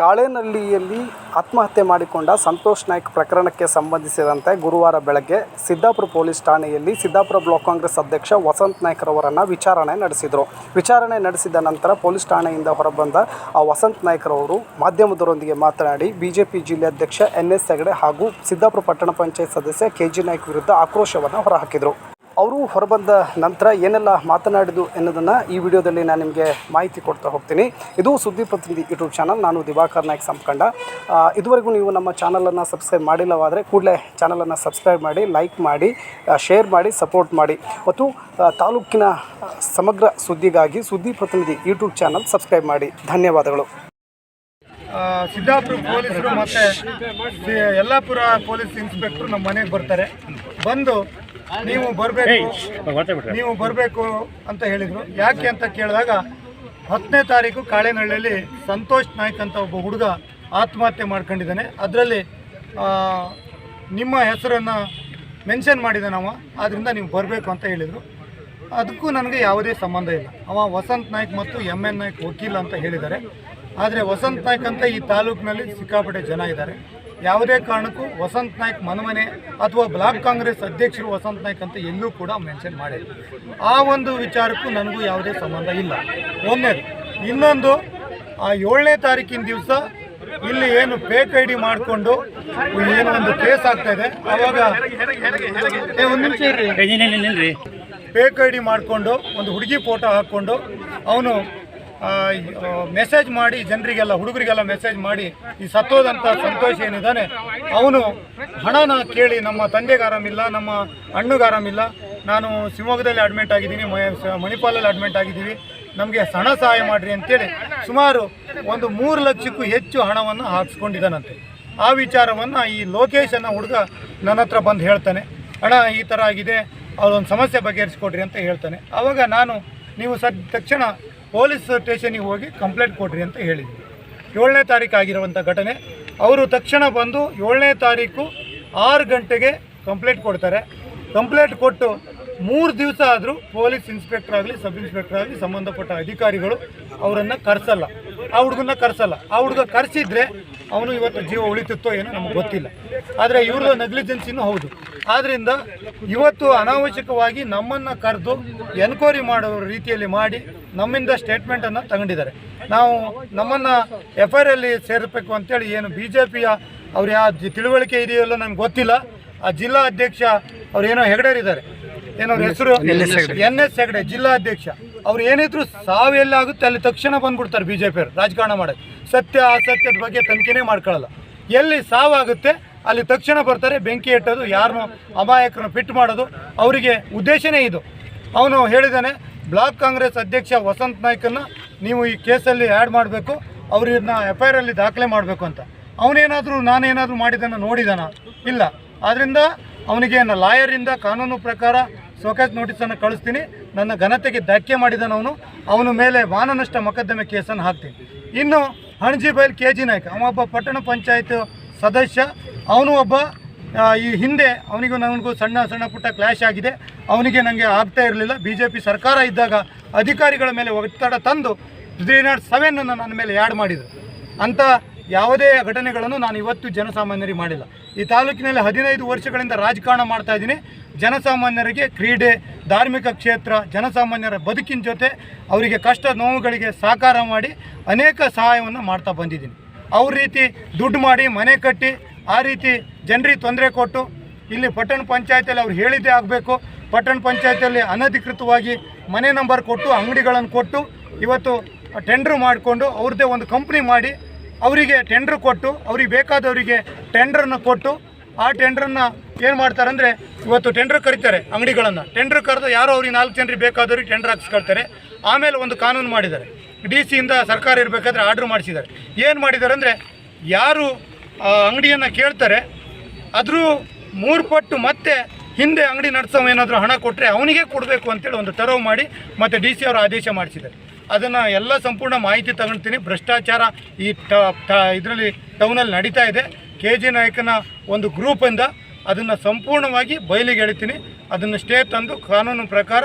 ಕಾಳೇನಹಳ್ಳಿಯಲ್ಲಿ ಆತ್ಮಹತ್ಯೆ ಮಾಡಿಕೊಂಡ ಸಂತೋಷ್ ನಾಯ್ಕ್ ಪ್ರಕರಣಕ್ಕೆ ಸಂಬಂಧಿಸಿದಂತೆ ಗುರುವಾರ ಬೆಳಗ್ಗೆ ಸಿದ್ದಾಪುರ ಪೊಲೀಸ್ ಠಾಣೆಯಲ್ಲಿ ಸಿದ್ದಾಪುರ ಬ್ಲಾಕ್ ಕಾಂಗ್ರೆಸ್ ಅಧ್ಯಕ್ಷ ವಸಂತ್ ನಾಯ್ಕರವರನ್ನು ವಿಚಾರಣೆ ನಡೆಸಿದರು. ವಿಚಾರಣೆ ನಡೆಸಿದ ನಂತರ ಪೊಲೀಸ್ ಠಾಣೆಯಿಂದ ಹೊರಬಂದ ಆ ವಸಂತ್ ನಾಯ್ಕರವರು ಮಾಧ್ಯಮದವರೊಂದಿಗೆ ಮಾತನಾಡಿ, ಬಿಜೆಪಿ ಜಿಲ್ಲಾಧ್ಯಕ್ಷ ಎನ್ ಎಸ್ ಹೆಗಡೆ ಹಾಗೂ ಸಿದ್ದಾಪುರ ಪಟ್ಟಣ ಪಂಚಾಯತ್ ಸದಸ್ಯ ಕೆ ಜಿ ನಾಯ್ಕ್ ವಿರುದ್ಧ ಆಕ್ರೋಶವನ್ನು ಹೊರಹಾಕಿದರು. ಅವರು ಹೊರಬಂದ ನಂತರ ಏನೆಲ್ಲ ಮಾತನಾಡಿದ್ದು ಎನ್ನುವುದನ್ನು ಈ ವಿಡಿಯೋದಲ್ಲಿ ನಾನು ನಿಮಗೆ ಮಾಹಿತಿ ಕೊಡ್ತಾ ಹೋಗ್ತೀನಿ. ಇದು ಸುದ್ದಿ ಪ್ರತಿನಿಧಿ ಯೂಟ್ಯೂಬ್ ಚಾನಲ್, ನಾನು ದಿವಾಕರ್ ನಾಯ್ಕ್ ಸಂಪ್ಕಂಡ ಇದುವರೆಗೂ ನೀವು ನಮ್ಮ ಚಾನಲನ್ನು ಸಬ್ಸ್ಕ್ರೈಬ್ ಮಾಡಿಲ್ಲವಾದರೆ ಕೂಡಲೇ ಚಾನಲನ್ನು ಸಬ್ಸ್ಕ್ರೈಬ್ ಮಾಡಿ, ಲೈಕ್ ಮಾಡಿ ಶೇರ್ ಮಾಡಿ, ಸಪೋರ್ಟ್ ಮಾಡಿ. ಮತ್ತು ತಾಲೂಕಿನ ಸಮಗ್ರ ಸುದ್ದಿಗಾಗಿ ಸುದ್ದಿ ಪ್ರತಿನಿಧಿ ಯೂಟ್ಯೂಬ್ ಚಾನಲ್ ಸಬ್ಸ್ಕ್ರೈಬ್ ಮಾಡಿ. ಧನ್ಯವಾದಗಳು. ಸಿದ್ದಾಪುರ ಪೊಲೀಸರು ಮತ್ತು ಯಲ್ಲಾಪುರ ಪೊಲೀಸ್ ಇನ್ಸ್ಪೆಕ್ಟ್ರು ನಮ್ಮ ಮನೆಗೆ ಬರ್ತಾರೆ. ಬಂದು ನೀವು ಬರಬೇಕು ನೀವು ಬರಬೇಕು ಅಂತ ಹೇಳಿದರು. ಯಾಕೆ ಅಂತ ಕೇಳಿದಾಗ ಹತ್ತನೇ ತಾರೀಕು ಕಾಳೆನಹಳ್ಳಿಯಲ್ಲಿ ಸಂತೋಷ್ ನಾಯ್ಕ್ ಅಂತ ಒಬ್ಬ ಹುಡುಗ ಆತ್ಮಹತ್ಯೆ ಮಾಡ್ಕೊಂಡಿದ್ದಾನೆ. ಅದರಲ್ಲಿ ನಿಮ್ಮ ಹೆಸರನ್ನು ಮೆನ್ಷನ್ ಮಾಡಿದ್ದಾನೆ ಅವ ಆದ್ದರಿಂದ ನೀವು ಬರಬೇಕು ಅಂತ ಹೇಳಿದರು. ಅದಕ್ಕೂ ನನಗೆ ಯಾವುದೇ ಸಂಬಂಧ ಇಲ್ಲ. ಅವ ವಸಂತ್ ನಾಯ್ಕ್ ಮತ್ತು ಎಂ ಎನ್ ನಾಯ್ಕ್ ವಕೀಲ ಅಂತ ಹೇಳಿದ್ದಾರೆ. ಆದರೆ ವಸಂತ್ ನಾಯ್ಕ್ ಅಂತ ಈ ತಾಲೂಕಿನಲ್ಲಿ ಸಿಕ್ಕಾಪಟ್ಟೆ ಜನ ಇದ್ದಾರೆ. ಯಾವುದೇ ಕಾರಣಕ್ಕೂ ವಸಂತ್ ನಾಯ್ಕ್ ಮನಮನೆ ಅಥವಾ ಬ್ಲಾಕ್ ಕಾಂಗ್ರೆಸ್ ಅಧ್ಯಕ್ಷರು ವಸಂತ್ ನಾಯ್ಕ್ ಅಂತ ಎಲ್ಲೂ ಕೂಡ ಮೆನ್ಷನ್ ಮಾಡಿಲ್ಲ. ಆ ಒಂದು ವಿಚಾರಕ್ಕೂ ನನಗೂ ಯಾವುದೇ ಸಂಬಂಧ ಇಲ್ಲ. ಒಂದನೇದು ಇನ್ನೊಂದು ಆ ಏಳನೇ ತಾರೀಕಿನ ದಿವಸ ಇಲ್ಲಿ ಏನು ಫೇಕ್ ಐ ಡಿ ಮಾಡಿಕೊಂಡು ಏನು ಒಂದು ಕೇಸ್ ಆಗ್ತಾ ಇದೆ. ಅವಾಗ ಫೇಕ್ ಐ ಡಿ ಮಾಡಿಕೊಂಡು ಒಂದು ಹುಡುಗಿ ಫೋಟೋ ಹಾಕ್ಕೊಂಡು ಅವನು ಮೆಸೇಜ್ ಮಾಡಿ, ಜನರಿಗೆಲ್ಲ, ಹುಡುಗರಿಗೆಲ್ಲ ಮೆಸೇಜ್ ಮಾಡಿ, ಈ ಸತ್ತೋದಂಥ ಸಂತೋಷ ಏನಿದ್ದಾನೆ, ಅವನು ಹಣನ ಕೇಳಿ, ನಮ್ಮ ತಂದೆಗೆ ಆರಾಮಿಲ್ಲ ನಮ್ಮ ಅಣ್ಣಗೆ ಆರಾಮಿಲ್ಲ ನಾನು ಶಿವಮೊಗ್ಗದಲ್ಲಿ ಅಡ್ಮಿಟ್ ಆಗಿದ್ದೀನಿ ಮಣಿಪಾಲಲ್ಲಿ ಅಡ್ಮಿಟ್ ಆಗಿದ್ದೀವಿ. ನಮಗೆ ಹಣ ಸಹಾಯ ಮಾಡಿರಿ ಅಂತೇಳಿ ಸುಮಾರು ಒಂದು ಮೂರು ಲಕ್ಷಕ್ಕೂ ಹೆಚ್ಚು ಹಣವನ್ನು ಹಾಕ್ಸ್ಕೊಂಡಿದ್ದಾನಂತೆ. ಆ ವಿಚಾರವನ್ನು ಈ ಲೋಕೇಶ್ ಅನ್ನೋ ಹುಡುಗ ನನ್ನ ಹತ್ರ ಬಂದು ಹೇಳ್ತಾನೆ. ಅಣ್ಣ, ಈ ಥರ ಆಗಿದೆ ಅವರೊಂದು ಸಮಸ್ಯೆ ಬಗೆಹರಿಸ್ಕೊಡ್ರಿ ಅಂತ ಹೇಳ್ತಾನೆ. ಆವಾಗ ನಾನು, ನೀವು ಸದ್ ತಕ್ಷಣ ಪೊಲೀಸ್ ಸ್ಟೇಷನಿಗೆ ಹೋಗಿ ಕಂಪ್ಲೇಂಟ್ ಕೊಡ್ರಿ ಅಂತ ಹೇಳಿದ್ವಿ ಏಳನೇ ತಾರೀಕು ಆಗಿರುವಂಥ ಘಟನೆ, ಅವರು ತಕ್ಷಣ ಬಂದು ಏಳನೇ ತಾರೀಕು ಆರು ಗಂಟೆಗೆ ಕಂಪ್ಲೇಂಟ್ ಕೊಡ್ತಾರೆ. ಕಂಪ್ಲೇಂಟ್ ಕೊಟ್ಟು ಮೂರು ದಿವಸ ಆದರೂ ಪೊಲೀಸ್ ಇನ್ಸ್ಪೆಕ್ಟರ್ ಆಗಲಿ, ಸಬ್ ಇನ್ಸ್ಪೆಕ್ಟರ್ ಆಗಲಿ ಸಂಬಂಧಪಟ್ಟ ಅಧಿಕಾರಿಗಳು ಅವರನ್ನು ಕರೆಸಲ್ಲ. ಆ ಹುಡುಗನ್ನ ಕರೆಸಲ್ಲ. ಆ ಹುಡುಗ ಕರೆಸಿದ್ರೆ ಅವನು ಇವತ್ತು ಜೀವ ಉಳಿತಿತ್ತೋ ಏನೋ ನಮಗೆ ಗೊತ್ತಿಲ್ಲ. ಆದರೆ ಇವ್ರದ್ದು ನೆಗ್ಲಿಜೆನ್ಸಿನೂ ಹೌದು. ಆದ್ದರಿಂದ ಇವತ್ತು ಅನಾವಶ್ಯಕವಾಗಿ ನಮ್ಮನ್ನು ಕರೆದು ಎನ್ಕ್ವೈರಿ ಮಾಡೋ ರೀತಿಯಲ್ಲಿ ಮಾಡಿ ನಮ್ಮಿಂದ ಸ್ಟೇಟ್ಮೆಂಟನ್ನು ತಗೊಂಡಿದ್ದಾರೆ. ನಾವು ನಮ್ಮನ್ನು ಎಫ್ ಐ ಆರಲ್ಲಿ ಸೇರಿಸಬೇಕು ಅಂತೇಳಿ ಏನು ಬಿ ಜೆ ಪಿಯ ಅವ್ರು ಯಾವ ತಿಳುವಳಿಕೆ ಇದೆಯಲ್ಲ ನನಗೆ ಗೊತ್ತಿಲ್ಲ. ಆ ಜಿಲ್ಲಾ ಅಧ್ಯಕ್ಷ ಅವ್ರು ಏನೋ ಹೆಗಡೆರಿದ್ದಾರೆ ಏನೋ ಅವ್ರ ಹೆಸರು ಎನ್ ಎಸ್ ಹೆಗಡೆ. ಜಿಲ್ಲಾ ಅಧ್ಯಕ್ಷ. ಅವ್ರು ಏನಿದ್ರು ಸಾವು ಎಲ್ಲಾಗುತ್ತೆ ಅಲ್ಲಿ ತಕ್ಷಣ ಬಂದ್ಬಿಡ್ತಾರೆ ಬಿ ಜೆ ಪಿಯವರು ರಾಜಕಾರಣ ಮಾಡೋಕ್ಕೆ. ಸತ್ಯ ಅಸತ್ಯದ ಬಗ್ಗೆ ತನಿಖೆನೇ ಮಾಡ್ಕೊಳ್ಳಲ್ಲ. ಎಲ್ಲಿ ಸಾವಾಗುತ್ತೆ ಅಲ್ಲಿ ತಕ್ಷಣ ಬರ್ತಾರೆ ಬೆಂಕಿ ಇಟ್ಟೋದು ಯಾರನ್ನೂ ಅಮಾಯಕರನ್ನು ಫಿಟ್ ಮಾಡೋದು. ಅವರಿಗೆ ಉದ್ದೇಶನೇ ಇದು. ಅವನು ಹೇಳಿದ್ದಾನೆ ಬ್ಲಾಕ್ ಕಾಂಗ್ರೆಸ್ ಅಧ್ಯಕ್ಷ ವಸಂತ್ ನಾಯ್ಕನ್ನು ನೀವು ಈ ಕೇಸಲ್ಲಿ ಆ್ಯಡ್ ಮಾಡಬೇಕು. ಅವ್ರನ್ನ ಎಫ್ ಐ ಆರಲ್ಲಿ ದಾಖಲೆ ಮಾಡಬೇಕು ಅಂತ. ಅವನೇನಾದರೂ ನಾನೇನಾದರೂ ಮಾಡಿದ್ದನ್ನು ನೋಡಿದಾನ? ಇಲ್ಲ. ಆದ್ದರಿಂದ ಅವನಿಗೆ ನನ್ನ ಲಾಯರಿಂದ ಕಾನೂನು ಪ್ರಕಾರ ಸೋಕೇಸ್ ನೋಟಿಸನ್ನು ಕಳಿಸ್ತೀನಿ. ನನ್ನ ಘನತೆಗೆ ಧಕ್ಕೆ ಮಾಡಿದನವನು ಅವನ. ಮೇಲೆ ಮಾನನಷ್ಟ ಮೊಕದ್ದಮೆ ಕೇಸನ್ನು ಹಾಕ್ತೀನಿ. ಇನ್ನು ಹಣಜಿ ಬೈಲ್ ಕೆ ಜಿ ನಾಯ್ಕ ಅವನೊಬ್ಬ ಪಟ್ಟಣ ಪಂಚಾಯತ್ ಸದಸ್ಯ. ಅವನು ಒಬ್ಬ ಈ ಹಿಂದೆ ಅವನಿಗೂ ನನಗೂ ಸಣ್ಣ ಸಣ್ಣ ಪುಟ್ಟ ಕ್ಲಾಶ್ ಆಗಿದೆ. ಅವನಿಗೆ ನನಗೆ ಆಗ್ತಾ ಇರಲಿಲ್ಲ. ಬಿ ಜೆ ಪಿ ಸರ್ಕಾರ ಇದ್ದಾಗ ಅಧಿಕಾರಿಗಳ ಮೇಲೆ ಒತ್ತಡ ತಂದು ತ್ರೀ ನಾಟ್ ಸೆವೆನನ್ನು ನನ್ನ ಮೇಲೆ ಆ್ಯಡ್ ಮಾಡಿದರು. ಅಂಥ ಯಾವುದೇ ಘಟನೆಗಳನ್ನು ನಾನು ಇವತ್ತು ಜನಸಾಮಾನ್ಯರಿಗೆ ಮಾಡಿಲ್ಲ. ಈ ತಾಲೂಕಿನಲ್ಲಿ ಹದಿನೈದು ವರ್ಷಗಳಿಂದ ರಾಜಕಾರಣ ಮಾಡ್ತಾ ಇದ್ದೀನಿ. ಜನಸಾಮಾನ್ಯರಿಗೆ ಕ್ರೀಡೆ, ಧಾರ್ಮಿಕ ಕ್ಷೇತ್ರ, ಜನಸಾಮಾನ್ಯರ ಬದುಕಿನ ಜೊತೆ ಅವರಿಗೆ ಕಷ್ಟ ನೋವುಗಳಿಗೆ ಸಹಕಾರ ಮಾಡಿ ಅನೇಕ ಸಹಾಯವನ್ನು ಮಾಡ್ತಾ ಬಂದಿದ್ದೀನಿ. ಅವ್ರ ರೀತಿ ದುಡ್ಡು ಮಾಡಿ ಮನೆ ಕಟ್ಟಿ ಆ ರೀತಿ ಜನರಿಗೆ ತೊಂದರೆ ಕೊಟ್ಟು ಇಲ್ಲಿ ಪಟ್ಟಣ ಪಂಚಾಯತಿಯಲ್ಲಿ ಅವ್ರು ಹೇಳಿದ್ದೇ ಆಗಬೇಕು. ಪಟ್ಟಣ ಪಂಚಾಯತಿಯಲ್ಲಿ ಅನಧಿಕೃತವಾಗಿ ಮನೆ ನಂಬರ್ ಕೊಟ್ಟು, ಅಂಗಡಿಗಳನ್ನು ಕೊಟ್ಟು, ಇವತ್ತು ಟೆಂಡ್ರ್ ಮಾಡಿಕೊಂಡು ಅವ್ರದ್ದೇ ಒಂದು ಕಂಪ್ನಿ ಮಾಡಿ ಅವರಿಗೆ ಟೆಂಡ್ರ್ ಕೊಟ್ಟು, ಅವ್ರಿಗೆ ಬೇಕಾದವರಿಗೆ ಟೆಂಡ್ರನ್ನ ಕೊಟ್ಟು ಆ ಟೆಂಡ್ರನ್ನ ಏನು ಮಾಡ್ತಾರೆ ಅಂದರೆ ಇವತ್ತು ಟೆಂಡ್ರ್ ಕರೀತಾರೆ ಅಂಗಡಿಗಳನ್ನು. ಟೆಂಡ್ರ್ ಕರೆದು ಯಾರೋ ಅವ್ರಿಗೆ ನಾಲ್ಕು ಜನರಿಗೆ ಬೇಕಾದವ್ರಿಗೆ ಟೆಂಡ್ರ್ ಹಾಕ್ಸ್ಕೊಳ್ತಾರೆ. ಆಮೇಲೆ ಒಂದು ಕಾನೂನು ಮಾಡಿದ್ದಾರೆ. ಡಿ ಸಿಯಿಂದ ಸರ್ಕಾರ ಇರಬೇಕಾದ್ರೆ ಆರ್ಡ್ರ್ ಮಾಡಿಸಿದ್ದಾರೆ. ಏನು ಮಾಡಿದ್ದಾರೆ ಅಂದರೆ ಯಾರು ಅಂಗಡಿಯನ್ನು ಕೇಳ್ತಾರೆ ಅದ್ರ ಮೂರು ಪಟ್ಟು ಮತ್ತೆ ಹಿಂದೆ ಅಂಗಡಿ ನಡೆಸೋ ಏನಾದರೂ ಹಣ ಕೊಟ್ಟರೆ ಅವನಿಗೆ ಕೊಡಬೇಕು ಅಂತೇಳಿ ಒಂದು ತೆರವು ಮಾಡಿ ಮತ್ತು ಡಿ ಸಿ ಅವರು ಆದೇಶ ಮಾಡಿಸಿದ್ದಾರೆ. ಅದನ್ನು ಎಲ್ಲ ಸಂಪೂರ್ಣ ಮಾಹಿತಿ ತಗೊಳ್ತೀನಿ ಭ್ರಷ್ಟಾಚಾರ ಈ ಟ ಇದರಲ್ಲಿ ಟೌನಲ್ಲಿ ನಡೀತಾ ಇದೆ. ಕೆ ಜಿ ನಾಯಕನ ಒಂದು ಗ್ರೂಪಿಂದ ಅದನ್ನು ಸಂಪೂರ್ಣವಾಗಿ ಬಯಲಿಗೆ ಎಳಿತೀನಿ. ಅದನ್ನು ಸ್ಟೇ ತಂದು ಕಾನೂನು ಪ್ರಕಾರ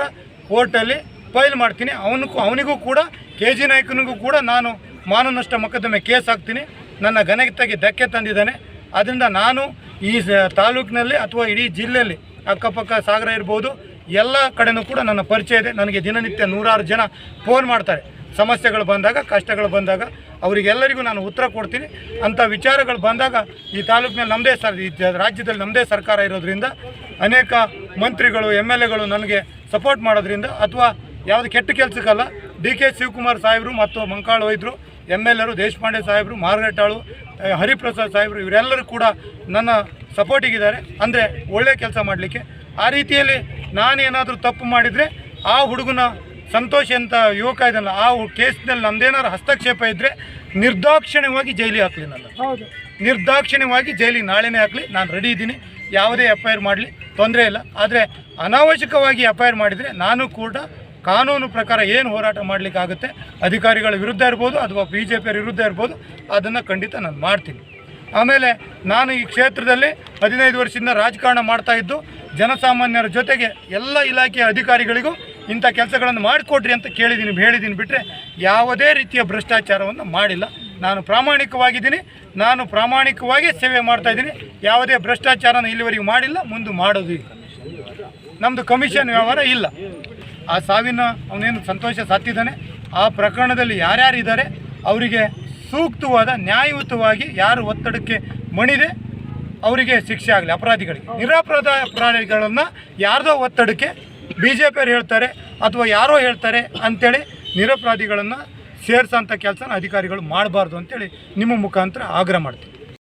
ಕೋರ್ಟಲ್ಲಿ ಫೈಲ್ ಮಾಡ್ತೀನಿ. ಅವನಿಗೂ ಅವನಿಗೂ ಕೂಡ, ಕೆ ಜಿ ನಾಯಕನಿಗೂ ಕೂಡ ನಾನು ಮಾನನಷ್ಟ ಮೊಕದ್ದಮೆ ಕೇಸ್ ಹಾಕ್ತೀನಿ. ನನ್ನ ಘನತೆಗೆ ಧಕ್ಕೆ ತಂದಿದ್ದಾನೆ. ಅದರಿಂದ ನಾನು ಈ ತಾಲೂಕಿನಲ್ಲಿ ಅಥವಾ ಇಡೀ ಜಿಲ್ಲೆಯಲ್ಲಿ ಅಕ್ಕಪಕ್ಕ ಸಾಗರ ಇರ್ಬೋದು, ಎಲ್ಲ ಕಡೆನೂ ಕೂಡ ನನ್ನ ಪರಿಚಯ ಇದೆ. ನನಗೆ ದಿನನಿತ್ಯ ನೂರಾರು ಜನ ಫೋನ್ ಮಾಡ್ತಾರೆ. ಸಮಸ್ಯೆಗಳು ಬಂದಾಗ, ಕಷ್ಟಗಳು ಬಂದಾಗ ಅವರಿಗೆಲ್ಲರಿಗೂ ನಾನು ಉತ್ತರ ಕೊಡ್ತೀನಿ. ಅಂಥ ವಿಚಾರಗಳು ಬಂದಾಗ ಈ ತಾಲೂಕಿನಲ್ಲಿ ನಮ್ಮದೇ ಸರ್ ರಾಜ್ಯದಲ್ಲಿ ನಮ್ಮದೇ ಸರ್ಕಾರ ಇರೋದ್ರಿಂದ ಅನೇಕ ಮಂತ್ರಿಗಳು, ಎಂ ಎಲ್ ಎಗಳು ನನಗೆ ಸಪೋರ್ಟ್ ಮಾಡೋದ್ರಿಂದ ಅಥವಾ ಯಾವುದು ಕೆಟ್ಟ ಕೆಲಸಕ್ಕಲ್ಲ, ಡಿ ಕೆ ಶಿವಕುಮಾರ್ ಸಾಹೇಬರು ಮತ್ತು ಮಂಕಾಳು ವೈದ್ಯರು ಎಂ ಎಲ್ ಎರು ದೇಶಪಾಂಡೆ ಸಾಹೇಬರು ಮಾರ್ಗಟ್ಟಾಳು ಹರಿಪ್ರಸಾದ್ ಸಾಹೇಬರು ಇವರೆಲ್ಲರೂ ಕೂಡ ನನ್ನ ಸಪೋರ್ಟಿಗಿದ್ದಾರೆ. ಅಂದರೆ ಒಳ್ಳೆ ಕೆಲಸ ಮಾಡಲಿಕ್ಕೆ. ಆ ರೀತಿಯಲ್ಲಿ ನಾನೇನಾದರೂ ತಪ್ಪು ಮಾಡಿದರೆ ಆ ಹುಡುಗನ ಸಂತೋಷ್ ಅಂತ ಯುವಕ ಇದಲ್ಲ ಆ ಕೇಸ್ನಲ್ಲಿ ನಮ್ದೇನಾದ್ರು ಹಸ್ತಕ್ಷೇಪ ಇದ್ದರೆ ನಿರ್ದಾಕ್ಷಿಣ್ಯವಾಗಿ ಜೈಲಿಗೆ ಹಾಕಲಿ ನನ್ನ. ಹೌದು. ನಿರ್ದಾಕ್ಷಿಣ್ಯವಾಗಿ ಜೈಲಿಗೆ ನಾಳೆನೇ ಹಾಕಲಿ ನಾನು ರೆಡಿ ಇದ್ದೀನಿ. ಯಾವುದೇ ಎಫ್ ಐ ಆರ್ ಮಾಡಲಿ ತೊಂದರೆ ಇಲ್ಲ. ಆದರೆ ಅನಾವಶ್ಯಕವಾಗಿ ಎಫ್ ಐ ಆರ್ ಮಾಡಿದರೆ ನಾನು ಕೂಡ ಕಾನೂನು ಪ್ರಕಾರ ಏನು ಹೋರಾಟ ಮಾಡಲಿಕ್ಕಾಗುತ್ತೆ ಅಧಿಕಾರಿಗಳ ವಿರುದ್ಧ ಇರ್ಬೋದು ಅಥವಾ ಬಿ ಜೆ ಪಿಯರ ವಿರುದ್ಧ ಇರ್ಬೋದು, ಅದನ್ನು ಖಂಡಿತ ನಾನು ಮಾಡ್ತೀನಿ. ಆಮೇಲೆ ನಾನು ಈ ಕ್ಷೇತ್ರದಲ್ಲಿ ಹದಿನೈದು ವರ್ಷದಿಂದ ರಾಜಕಾರಣ ಮಾಡ್ತಾ ಇದ್ದು, ಜನಸಾಮಾನ್ಯರ ಜೊತೆಗೆ ಎಲ್ಲ ಇಲಾಖೆಯ ಅಧಿಕಾರಿಗಳಿಗೂ ಇಂಥ ಕೆಲಸಗಳನ್ನು ಮಾಡಿಕೊಡ್ರಿ ಅಂತ ಕೇಳಿದ್ದೀನಿ ಹೇಳಿದ್ದೀನಿ ಬಿಟ್ಟರೆ ಯಾವುದೇ ರೀತಿಯ ಭ್ರಷ್ಟಾಚಾರವನ್ನು ಮಾಡಿಲ್ಲ. ನಾನು ಪ್ರಾಮಾಣಿಕವಾಗಿದ್ದೀನಿ, ನಾನು ಪ್ರಾಮಾಣಿಕವಾಗಿ ಸೇವೆ ಮಾಡ್ತಾಯಿದ್ದೀನಿ ಯಾವುದೇ ಭ್ರಷ್ಟಾಚಾರನ ಇಲ್ಲಿವರೆಗೂ ಮಾಡಿಲ್ಲ, ಮುಂದೆ ಮಾಡೋದು ನಮ್ಮದು ಕಮಿಷನ್ ವ್ಯವಹಾರ ಇಲ್ಲ. ಆ ಸಾವಿನ ಅವನೇನು ಸಂತೋಷ ಸತ್ತಿದ್ದಾನೆ? ಆ ಪ್ರಕರಣದಲ್ಲಿ ಯಾರ್ಯಾರಿದ್ದಾರೆ ಅವರಿಗೆ ಸೂಕ್ತವಾದ, ನ್ಯಾಯಯುತವಾಗಿ ಯಾರು ಒತ್ತಡಕ್ಕೆ ಮಣಿದೆ? ಅವರಿಗೆ ಶಿಕ್ಷೆ ಆಗಲಿ, ಅಪರಾಧಿಗಳಿಗೆ. ನಿರಪರಾಧ ಅಪರಾಧಿಗಳನ್ನು ಯಾರದೋ ಒತ್ತಡಕ್ಕೆ ಬಿ ಜೆ ಪಿಯವ್ರು ಹೇಳ್ತಾರೆ, ಅಥವಾ ಯಾರೋ ಹೇಳ್ತಾರೆ ಅಂಥೇಳಿ ನಿರಪರಾಧಿಗಳನ್ನು ಸೇರಿಸೋಂಥ ಕೆಲಸನ ಅಧಿಕಾರಿಗಳು ಮಾಡಬಾರ್ದು ಅಂತೇಳಿ ನಿಮ್ಮ ಮುಖಾಂತರ ಆಗ್ರಹ ಮಾಡ್ತೀನಿ.